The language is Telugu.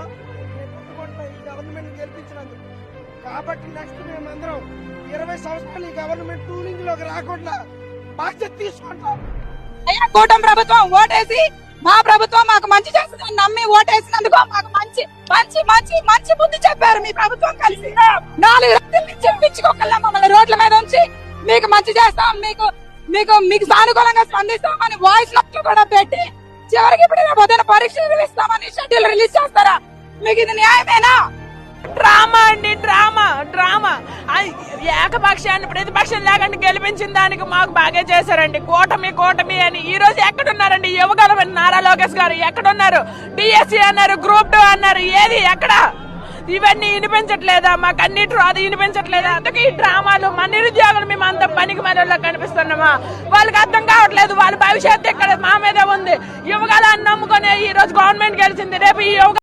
ఈ గవర్నమెంట్ గెలిపించినందుకు కాబట్టి నెక్స్ట్ మేమందరం ఇరవై సంవత్సరాలు ఈ గవర్నమెంట్ టూలింగ్లోకి రాకుండా బాధ్యత తీసుకుంటాం. అయ్యా కూటమి ప్రభుత్వం ఓటేసి మా ప్రభుత్వం మాకు మంచి చేస్తుందని నమ్మి ఓటేసినందుకు మాకు మంచి మంచి మంచి మంచి బుద్ధి చెప్పారు మీ ప్రభుత్వం కలిసి. నాలుగు రోజుల నుంచి పిచ్చుకోకల్లా మమ్మల్ని రోడ్ల మీద ఉంచి మీకు మంచి చేస్తాం మీకు మీకు మీకు సానుకూలంగా స్పందిస్తామని వాయిస్ నోట్లు కూడా పెట్టి చివరికి ఇప్పుడు రేపు పరీక్షలు ఇస్తామని షెడ్యూల్ రిలీజ్ చేస్తారా? మీకు ఇది న్యాయమేనా? డ్రామా అండి డ్రామా డ్రామా. ఏకపక్షాన్ని ప్రతిపక్షం లేకుండా గెలిపించిన దానికి మాకు బాగా చేశారండి. కూటమి కూటమి అని. ఈ రోజు ఎక్కడున్నారండి? యువగలమని నారా లోకేష్ గారు ఎక్కడున్నారు? డిఎస్సి అన్నారు గ్రూప్ టూ అన్నారు ఏది ఎక్కడ? ఇవన్నీ వినిపించట్లేదా? మాకు అన్నిటి అది వినిపించట్లేదా? అందుకే ఈ డ్రామాలు మా నిరుద్యోగులు మేము అంత పనికి మనలో కనిపిస్తున్నామా? వాళ్ళకి అర్థం కావట్లేదు. వాళ్ళ భవిష్యత్తు ఇక్కడ మా మీదే ఉంది. యువగాలని నమ్ముకునే ఈ రోజు గవర్నమెంట్ గెలిచింది. రేపు ఈ యువగా